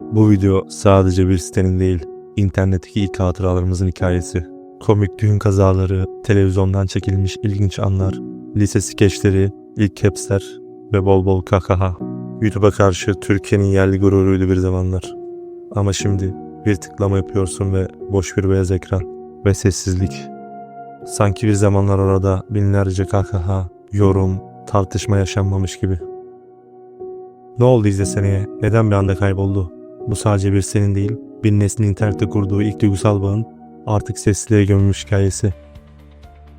Bu video sadece bir sitenin değil, internetteki ilk hatıralarımızın hikayesi. Komik düğün kazaları, televizyondan çekilmiş ilginç anlar, lise skeçleri, ilk capsler ve bol bol kakaha. YouTube'a karşı Türkiye'nin yerli gururuydu bir zamanlar. Ama şimdi bir tıklama yapıyorsun ve boş bir beyaz ekran ve sessizlik. Sanki bir zamanlar orada binlerce kakaha, yorum, tartışma yaşanmamış gibi. Ne oldu izleseneye? Neden bir anda kayboldu? Bu sadece bir senin değil, bir neslin internette kurduğu ilk duygusal bağın artık sessizliğe gömülmüş hikayesi.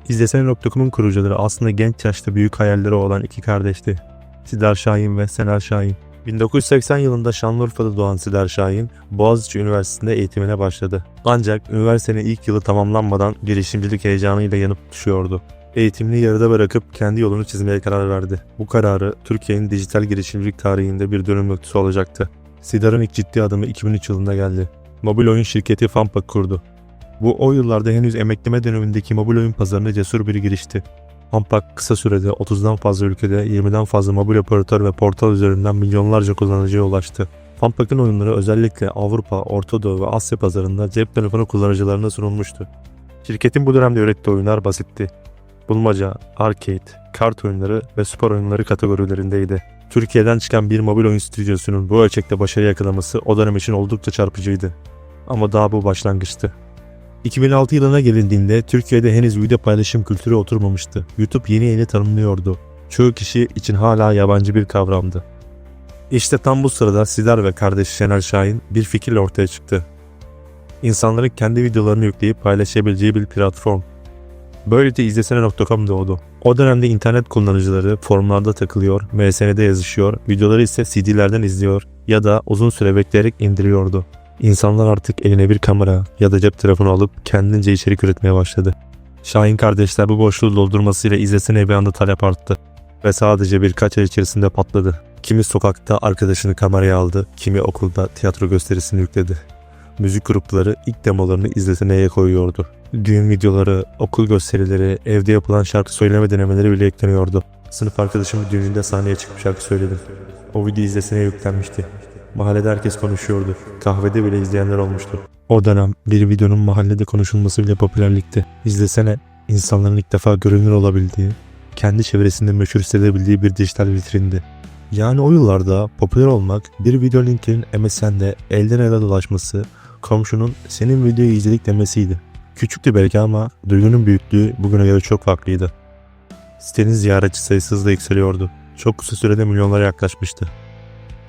İzlesene.com'un kurucuları aslında genç yaşta büyük hayalleri olan iki kardeşti. Sidar Şahin ve Sener Şahin. 1980 yılında Şanlıurfa'da doğan Sidar Şahin, Boğaziçi Üniversitesi'nde eğitimine başladı. Ancak üniversitenin ilk yılı tamamlanmadan girişimcilik heyecanıyla yanıp düşüyordu. Eğitimini yarıda bırakıp kendi yolunu çizmeye karar verdi. Bu kararı Türkiye'nin dijital girişimcilik tarihinde bir dönüm noktası olacaktı. Sidar'ın ilk ciddi adımı 2003 yılında geldi. Mobil oyun şirketi Fampak kurdu. Bu o yıllarda henüz emekleme dönemindeki mobil oyun pazarına cesur bir girişti. Fampak kısa sürede 30'dan fazla ülkede 20'den fazla mobil operatör ve portal üzerinden milyonlarca kullanıcıya ulaştı. Fampak'ın oyunları özellikle Avrupa, Orta Doğu ve Asya pazarında cep telefonu kullanıcılarına sunulmuştu. Şirketin bu dönemde ürettiği oyunlar basitti. Bulmaca, arcade, kart oyunları ve spor oyunları kategorilerindeydi. Türkiye'den çıkan bir mobil oyun stüdyosunun bu ölçekte başarı yakalaması o dönem için oldukça çarpıcıydı. Ama daha bu başlangıçtı. 2006 yılına gelindiğinde Türkiye'de henüz video paylaşım kültürü oturmamıştı. YouTube yeni yeni tanımlıyordu. Çoğu kişi için hala yabancı bir kavramdı. İşte tam bu sırada Sidar ve kardeşi Şener Şahin bir fikirle ortaya çıktı. İnsanların kendi videolarını yükleyip paylaşabileceği bir platform. Böylece izlesene.com doğdu. O dönemde internet kullanıcıları forumlarda takılıyor, MSN'de yazışıyor, videoları ise CD'lerden izliyor ya da uzun süre bekleyerek indiriyordu. İnsanlar artık eline bir kamera ya da cep telefonu alıp kendince içerik üretmeye başladı. Şahin kardeşler bu boşluğu doldurmasıyla izlesene bir anda talep arttı ve sadece birkaç ay içerisinde patladı. Kimi sokakta arkadaşını kameraya aldı, kimi okulda tiyatro gösterisini yükledi. Müzik grupları ilk demolarını izleseneye koyuyordu. Düğün videoları, okul gösterileri, evde yapılan şarkı söyleme denemeleri bile ekleniyordu. Sınıf arkadaşım düğününde sahneye çıkıp şarkı söyledim. O video izleseneye yüklenmişti. Mahallede herkes konuşuyordu. Kahvede bile izleyenler olmuştu. O dönem bir videonun mahallede konuşulması bile popülerlikti. İzlesene insanların ilk defa görünür olabildiği, kendi çevresinde meşhur hissedebildiği bir dijital vitrindi. Yani o yıllarda popüler olmak bir video linkinin MSN'de elden ele dolaşması, komşunun senin videoyu izledik demesiydi. Küçüktü belki ama duygunun büyüklüğü bugüne göre çok farklıydı. Sitenin ziyaretçi sayısı hızla yükseliyordu. Çok kısa sürede milyonlara yaklaşmıştı.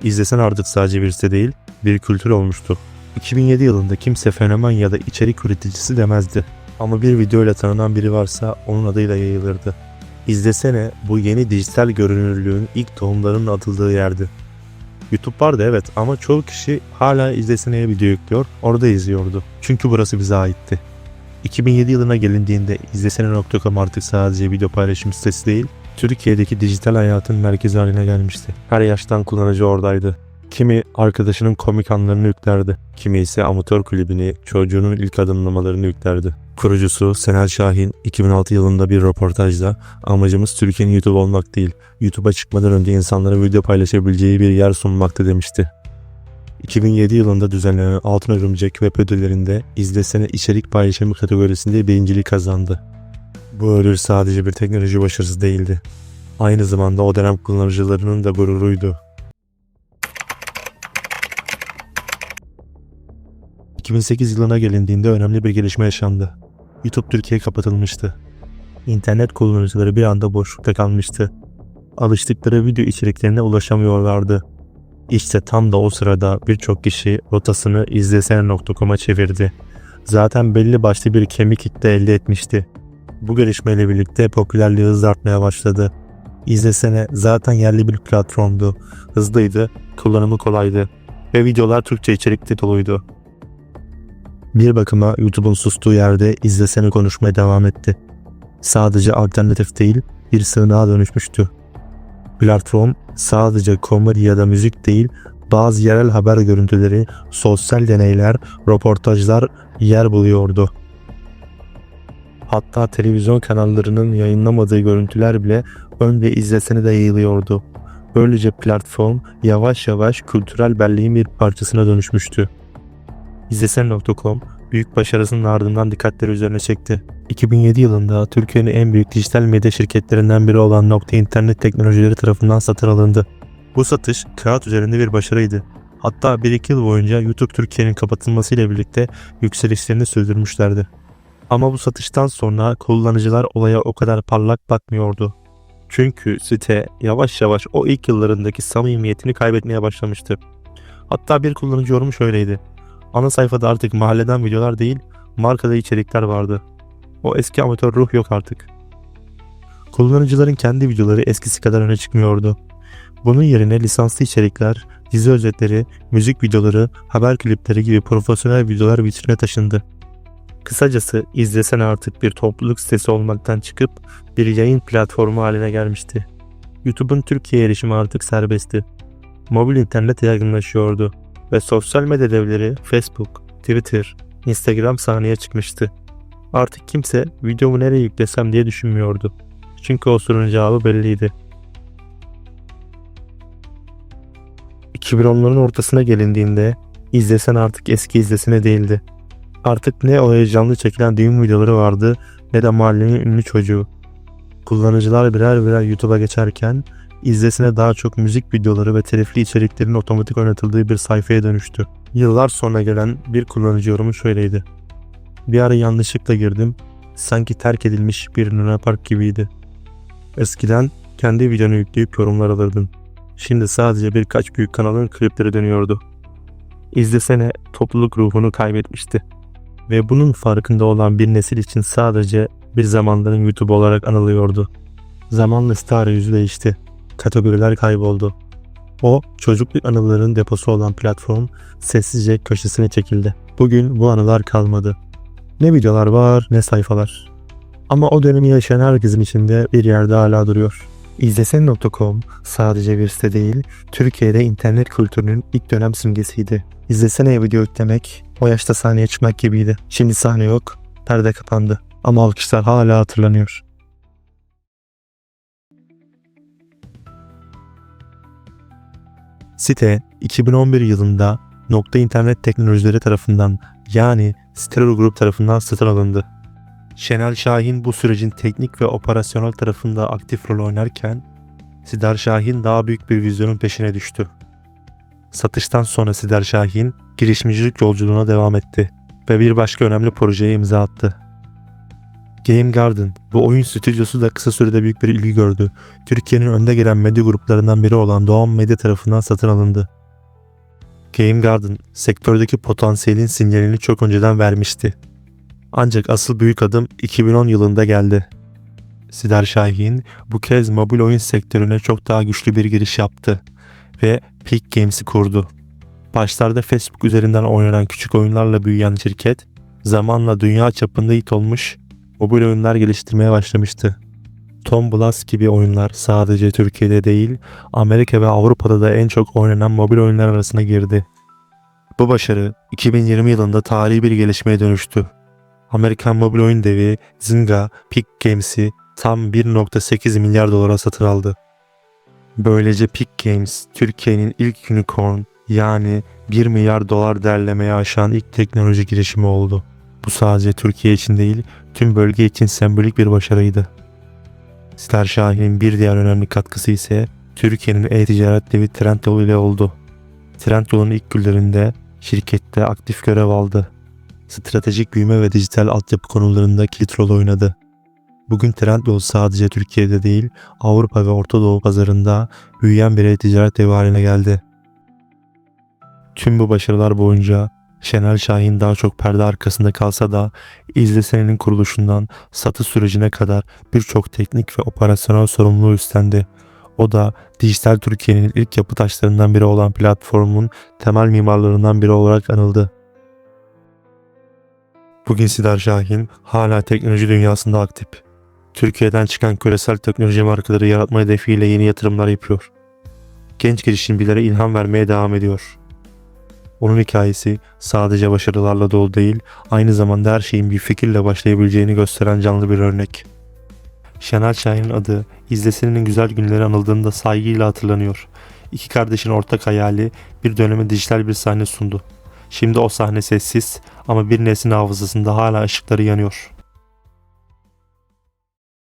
İzlesen artık sadece bir site değil, bir kültür olmuştu. 2007 yılında kimse fenomen ya da içerik üreticisi demezdi. Ama bir videoyla tanınan biri varsa onun adıyla yayılırdı. İzlesene bu yeni dijital görünürlüğün ilk tohumlarının atıldığı yerdi. YouTube vardı evet ama çoğu kişi hala izleseneye video yüklüyor, orada izliyordu. Çünkü burası bize aitti. 2007 yılına gelindiğinde izlesene.com artık sadece video paylaşım sitesi değil, Türkiye'deki dijital hayatın merkezi haline gelmişti. Her yaştan kullanıcı oradaydı. Kimi arkadaşının komik anlarını yüklerdi. Kimi ise amatör kulübünü, çocuğunun ilk adımlamalarını yüklerdi. Kurucusu Senel Şahin 2006 yılında bir röportajda amacımız Türkiye'nin YouTube olmak değil, YouTube'a çıkmadan önce insanlara video paylaşabileceği bir yer sunmaktı demişti. 2007 yılında düzenlenen Altın Örümcek web ödüllerinde izlesene içerik paylaşımı kategorisinde birinciliği kazandı. Bu ödül sadece bir teknoloji başarısı değildi. Aynı zamanda o dönem kullanıcılarının da gururuydu. 2008 yılına gelindiğinde önemli bir gelişme yaşandı. YouTube Türkiye kapatılmıştı. İnternet kullanıcıları bir anda boşlukta kalmıştı. Alıştıkları video içeriklerine ulaşamıyorlardı. İşte tam da o sırada birçok kişi rotasını izlesene.com'a çevirdi. Zaten belli başlı bir kemik kitle elde etmişti. Bu gelişmeyle birlikte popülerliği hızla artmaya başladı. İzlesene zaten yerli bir platformdu. Hızlıydı, kullanımı kolaydı ve videolar Türkçe içerikli doluydu. Bir bakıma YouTube'un sustuğu yerde izlesene konuşmaya devam etti. Sadece alternatif değil, bir sığınağa dönüşmüştü. Platform sadece komedi ya da müzik değil, bazı yerel haber görüntüleri, sosyal deneyler, röportajlar yer buluyordu. Hatta televizyon kanallarının yayınlamadığı görüntüler bile önce izlesene de yayılıyordu. Böylece platform yavaş yavaş kültürel belleğin bir parçasına dönüşmüştü. İzlesen.com büyük başarısının ardından dikkatleri üzerine çekti. 2007 yılında Türkiye'nin en büyük dijital medya şirketlerinden biri olan Nokta İnternet Teknolojileri tarafından satın alındı. Bu satış kağıt üzerinde bir başarıydı. Hatta 1-2 yıl boyunca YouTube Türkiye'nin kapatılmasıyla birlikte yükselişlerini sürdürmüşlerdi. Ama bu satıştan sonra kullanıcılar olaya o kadar parlak bakmıyordu. Çünkü site yavaş yavaş o ilk yıllarındaki samimiyetini kaybetmeye başlamıştı. Hatta bir kullanıcı yorumu şöyleydi. Ana sayfada artık mahalleden videolar değil, markada içerikler vardı. O eski amatör ruh yok artık. Kullanıcıların kendi videoları eskisi kadar öne çıkmıyordu. Bunun yerine lisanslı içerikler, dizi özetleri, müzik videoları, haber klipleri gibi profesyonel videolar vitrine taşındı. Kısacası izlesen artık bir topluluk sitesi olmaktan çıkıp bir yayın platformu haline gelmişti. YouTube'un Türkiye erişimi artık serbestti. Mobil internet yaygınlaşıyordu ve sosyal medya devleri Facebook, Twitter, Instagram sahneye çıkmıştı. Artık kimse videomu nereye yüklesem diye düşünmüyordu. Çünkü o sorunun cevabı belliydi. 2010'ların ortasına gelindiğinde izlesen artık eski izlesine değildi. Artık ne olaya canlı çekilen düğün videoları vardı ne de mahallenin ünlü çocuğu. Kullanıcılar birer birer YouTube'a geçerken izlesine daha çok müzik videoları ve telifli içeriklerin otomatik oynatıldığı bir sayfaya dönüştü. Yıllar sonra gelen bir kullanıcı yorumu şöyleydi. Bir ara yanlışlıkla girdim, sanki terk edilmiş bir Luna Park gibiydi. Eskiden kendi videonu yükleyip yorumlar alırdın. Şimdi sadece birkaç büyük kanalın klipleri dönüyordu. İzlesene topluluk ruhunu kaybetmişti. Ve bunun farkında olan bir nesil için sadece bir zamanların YouTube olarak anılıyordu. Zamanla star yüzü değişti. Kategoriler kayboldu. O çocukluk anılarının deposu olan platform sessizce köşesine çekildi. Bugün bu anılar kalmadı. Ne videolar var ne sayfalar. Ama o dönemi yaşayan herkesin içinde bir yerde hala duruyor. İzlesen.com sadece bir site değil, Türkiye'de internet kültürünün ilk dönem simgesiydi. İzlesene video yüklemek, o yaşta sahneye çıkmak gibiydi. Şimdi sahne yok, perde kapandı. Ama alkışlar hala hatırlanıyor. Site 2011 yılında Nokta İnternet Teknolojileri tarafından yani Stereo Group tarafından satın alındı. Şenel Şahin bu sürecin teknik ve operasyonel tarafında aktif rol oynarken Sidar Şahin daha büyük bir vizyonun peşine düştü. Satıştan sonra Sidar Şahin girişimcilik yolculuğuna devam etti ve bir başka önemli projeye imza attı. Game Garden, bu oyun stüdyosu da kısa sürede büyük bir ilgi gördü. Türkiye'nin önde gelen medya gruplarından biri olan Doğan Medya tarafından satın alındı. Game Garden, sektördeki potansiyelin sinyalini çok önceden vermişti. Ancak asıl büyük adım 2010 yılında geldi. Sidar Şahin bu kez mobil oyun sektörüne çok daha güçlü bir giriş yaptı ve Peak Games'i kurdu. Başlarda Facebook üzerinden oynanan küçük oyunlarla büyüyen şirket, zamanla dünya çapında hit olmuş, mobil oyunlar geliştirmeye başlamıştı. Tom Blast gibi oyunlar sadece Türkiye'de değil, Amerika ve Avrupa'da da en çok oynanan mobil oyunlar arasına girdi. Bu başarı 2020 yılında tarihi bir gelişmeye dönüştü. Amerikan mobil oyun devi Zynga Peak Games'i tam 1.8 milyar dolara satın aldı. Böylece Peak Games Türkiye'nin ilk unicorn yani 1 milyar dolar derlemeye aşan ilk teknoloji girişimi oldu. Bu sadece Türkiye için değil, tüm bölge için sembolik bir başarıydı. Star Şahin'in bir diğer önemli katkısı ise Türkiye'nin e-ticaret devi Trendyol ile oldu. Trendyol'un ilk günlerinde şirkette aktif görev aldı. Stratejik büyüme ve dijital altyapı konularında kilit rol oynadı. Bugün Trendyol sadece Türkiye'de değil, Avrupa ve Orta Doğu pazarında büyüyen bir e-ticaret devi haline geldi. Tüm bu başarılar boyunca Şenel Şahin daha çok perde arkasında kalsa da İzlesen'in kuruluşundan satış sürecine kadar birçok teknik ve operasyonel sorumluluğu üstlendi. O da dijital Türkiye'nin ilk yapı taşlarından biri olan platformun temel mimarlarından biri olarak anıldı. Bugün Sidar Şahin hala teknoloji dünyasında aktif. Türkiye'den çıkan küresel teknoloji markaları yaratma hedefiyle yeni yatırımlar yapıyor. Genç girişimcilere ilham vermeye devam ediyor. Onun hikayesi sadece başarılarla dolu değil, aynı zamanda her şeyin bir fikirle başlayabileceğini gösteren canlı bir örnek. Şenel Şahin'in adı izlesenin güzel günleri anıldığında saygıyla hatırlanıyor. iki kardeşin ortak hayali bir döneme dijital bir sahne sundu. Şimdi o sahne sessiz ama bir neslin hafızasında hala ışıkları yanıyor.